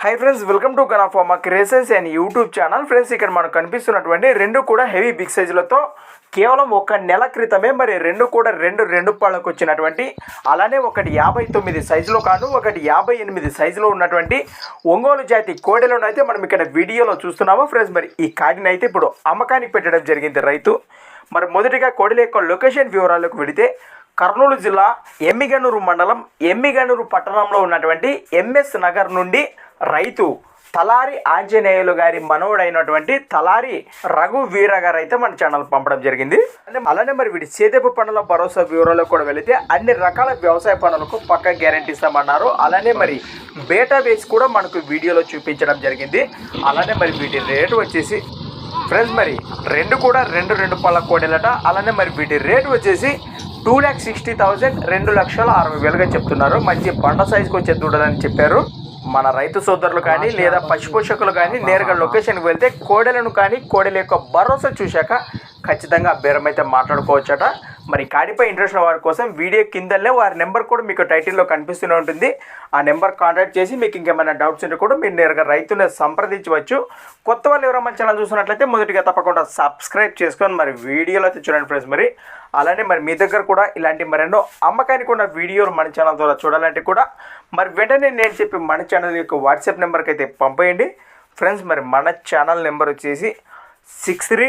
High friends welcome to గనాఫామా క్రేసెస్ and YouTube channel friends ఇక్కడ మనకు కనిపిస్తున్నటువంటి రెండు కూడా హెవీ బిగ్ సైజులతో కేవలం ఒక నెల క్రితమే మరి రెండు కూడా రెండు రెండు పళ్ళకు వచ్చినటువంటి అలానే ఒకటి యాభై తొమ్మిది సైజులో కాను ఒకటి యాభై ఎనిమిది సైజులో ఉన్నటువంటి ఒంగోలు జాతి కోడెలను అయితే మనం ఇక్కడ వీడియోలో చూస్తున్నాము. ఫ్రెండ్స్ మరి ఈ కాడిని అయితే ఇప్పుడు అమ్మకానికి పెట్టడం జరిగింది రైతు. మరి మొదటిగా కోడెల యొక్క లొకేషన్ వివరాలకు వెళితే కర్నూలు జిల్లా ఎమ్మిగనూరు మండలం ఎమ్మిగనూరు పట్టణంలో ఉన్నటువంటి ఎంఎస్ నగర్ నుండి రైతు తలారి ఆంజనేయులు గారి మనవుడైనటువంటి తలారి రఘు వీర గారు అయితే మన ఛానల్ పంపడం జరిగింది. అలానే మరి వీడి సేదపు పనుల భరోసా బ్యూరోలో కూడా వెళితే అన్ని రకాల వ్యవసాయ పనులకు పక్క గ్యారంటీ ఇస్తామన్నారు. అలానే మరి బేటా వేసి కూడా మనకు వీడియోలో చూపించడం జరిగింది. అలానే మరి వీటి రేటు వచ్చేసి ఫ్రెండ్స్ మరి రెండు కూడా రెండు రెండు పళ్ళ కోడేలట. అలానే మరి వీటి రేటు వచ్చేసి టూ ల్యాక్ సిక్స్టీ థౌజండ్ రెండు లక్షల అరవై వేలుగా చెప్తున్నారు. మంచి బండ సైజుకి వచ్చే దూడలని చెప్పారు. మన రైతు సోదరులు కానీ లేదా పశుపోషకులు కానీ నేరుగా లొకేషన్కి వెళ్తే కోడెలను కానీ కోడెల యొక్క భరోసా చూశాక ఖచ్చితంగా బేరం అయితే మాట్లాడుకోవచ్చట. మరి కాడిపై ఇంట్రెస్ట్ ఉన్న వారి కోసం వీడియో కిందనే వారి నెంబర్ కూడా మీకు టైటిల్లో కనిపిస్తూనే ఉంటుంది. ఆ నెంబర్ కాంటాక్ట్ చేసి మీకు ఇంకేమైనా డౌట్స్ ఉంటే కూడా మీరు నేరుగా రైతుని సంప్రదించవచ్చు. కొత్త వాళ్ళు ఎవరైనా మన ఛానల్ చూసినట్లయితే మొదటిగా తప్పకుండా సబ్స్క్రైబ్ చేసుకొని మరి వీడియోలో అయితే చూడండి ఫ్రెండ్స్ మరి. అలానే మరి మీ దగ్గర కూడా ఇలాంటి మరెన్నో అమ్మకానికి ఉన్న వీడియోలు మన ఛానల్ ద్వారా చూడాలంటే కూడా మరి వెంటనే నేను చెప్పి మన ఛానల్ యొక్క వాట్సాప్ నెంబర్కి అయితే పంపేయండి. ఫ్రెండ్స్ మరి మన ఛానల్ నెంబర్ వచ్చేసి six three